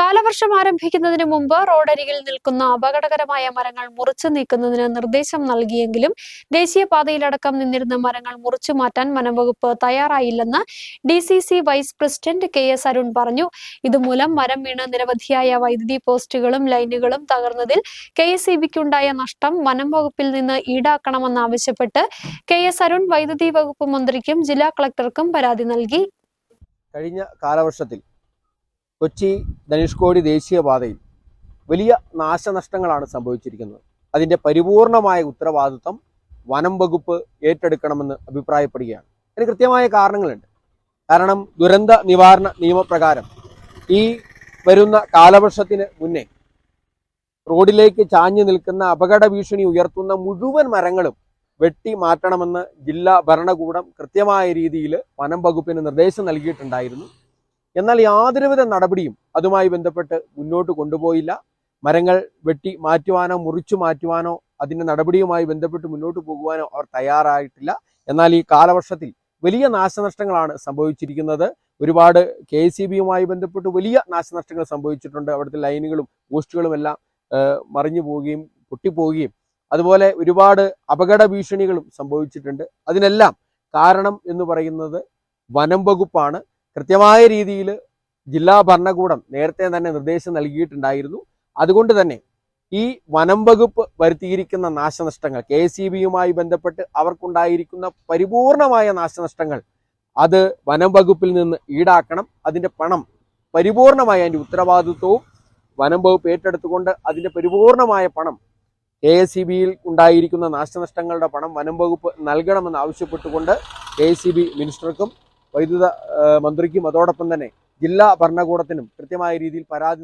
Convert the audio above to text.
കാലവർഷം ആരംഭിക്കുന്നതിന് മുമ്പ് റോഡരികിൽ നിൽക്കുന്ന അപകടകരമായ മരങ്ങൾ മുറിച്ചു നീക്കുന്നതിന് നിർദ്ദേശം നൽകിയെങ്കിലും ദേശീയപാതയിലടക്കം നിന്നിരുന്ന മരങ്ങൾ മുറിച്ചു മാറ്റാൻ വനംവകുപ്പ് തയ്യാറായില്ലെന്ന് D C C vice president K S Arun പറഞ്ഞു. ഇതുമൂലം മരം വീണ് നിരവധിയായ വൈദ്യുതി പോസ്റ്റുകളും ലൈനുകളും തകർന്നതിൽ കെ എസ് ഇ ബിക്കുണ്ടായ നഷ്ടം വനംവകുപ്പിൽ നിന്ന് ഈടാക്കണമെന്നാവശ്യപ്പെട്ട് കെ എസ് അരുൺ വൈദ്യുതി വകുപ്പ് മന്ത്രിക്കും ജില്ലാ കളക്ടർക്കും പരാതി നൽകി. കഴിഞ്ഞ കാലവർഷത്തിൽ കൊച്ചി ധനുഷ്കോടി ദേശീയപാതയിൽ വലിയ നാശനഷ്ടങ്ങളാണ് സംഭവിച്ചിരിക്കുന്നത്. അതിന്റെ പരിപൂർണമായ ഉത്തരവാദിത്വം വനം വകുപ്പ് ഏറ്റെടുക്കണമെന്ന് അഭിപ്രായപ്പെടുകയാണ്. അതിന് കൃത്യമായ കാരണങ്ങളുണ്ട്. കാരണം ദുരന്ത നിവാരണ നിയമപ്രകാരം ഈ വരുന്ന കാലവർഷത്തിന് മുന്നേ റോഡിലേക്ക് ചാഞ്ഞു നിൽക്കുന്ന അപകട ഭീഷണി ഉയർത്തുന്ന മുഴുവൻ മരങ്ങളും വെട്ടി മാറ്റണമെന്ന് ജില്ലാ ഭരണകൂടം കൃത്യമായ രീതിയിൽ വനം വകുപ്പിന് നിർദ്ദേശം നൽകിയിട്ടുണ്ടായിരുന്നു. എന്നാൽ യാതൊരുവിധ നടപടിയും അതുമായി ബന്ധപ്പെട്ട് മുന്നോട്ട് കൊണ്ടുപോയില്ല. മരങ്ങൾ വെട്ടി മാറ്റുവാനോ മുറിച്ചു മാറ്റുവാനോ അതിന്റെ നടപടിയുമായി ബന്ധപ്പെട്ട് മുന്നോട്ട് പോകുവാനോ അവർ തയ്യാറായിട്ടില്ല. എന്നാൽ ഈ കാലവർഷത്തിൽ വലിയ നാശനഷ്ടങ്ങളാണ് സംഭവിച്ചിരിക്കുന്നത്. ഒരുപാട് കെ ബിയുമായി ബന്ധപ്പെട്ട് വലിയ നാശനഷ്ടങ്ങൾ സംഭവിച്ചിട്ടുണ്ട്. അവിടുത്തെ ലൈനുകളും പോസ്റ്റുകളും എല്ലാം മറിഞ്ഞു പോവുകയും പൊട്ടിപ്പോവുകയും. അതുപോലെ ഒരുപാട് അപകട ഭീഷണികളും സംഭവിച്ചിട്ടുണ്ട്. അതിനെല്ലാം കാരണം എന്ന് പറയുന്നത് വനം വകുപ്പാണ്. കൃത്യമായ രീതിയിൽ ജില്ലാ ഭരണകൂടം നേരത്തെ തന്നെ നിർദ്ദേശം നൽകിയിട്ടുണ്ടായിരുന്നു. അതുകൊണ്ട് തന്നെ ഈ വനം വകുപ്പ് വരുത്തിയിരിക്കുന്ന നാശനഷ്ടങ്ങൾ കെ ബിയുമായി ബന്ധപ്പെട്ട് അവർക്കുണ്ടായിരിക്കുന്ന പരിപൂർണമായ നാശനഷ്ടങ്ങൾ അത് വനം വകുപ്പിൽ നിന്ന് ഈടാക്കണം. അതിന്റെ പണം പരിപൂർണമായ അതിന്റെ ഉത്തരവാദിത്വവും വനം വകുപ്പ് ഏറ്റെടുത്തുകൊണ്ട് അതിന്റെ പരിപൂർണമായ പണം കെ എസ് സി ബിയിൽ ഉണ്ടായിരിക്കുന്ന നാശനഷ്ടങ്ങളുടെ പണം വനം വകുപ്പ് നൽകണമെന്ന് ആവശ്യപ്പെട്ടുകൊണ്ട് കെ എസ് സി ബി മിനിസ്റ്റർക്കും വൈദ്യുത മന്ത്രിക്കും അതോടൊപ്പം തന്നെ ജില്ലാ ഭരണകൂടത്തിനും കൃത്യമായ രീതിയിൽ പരാതി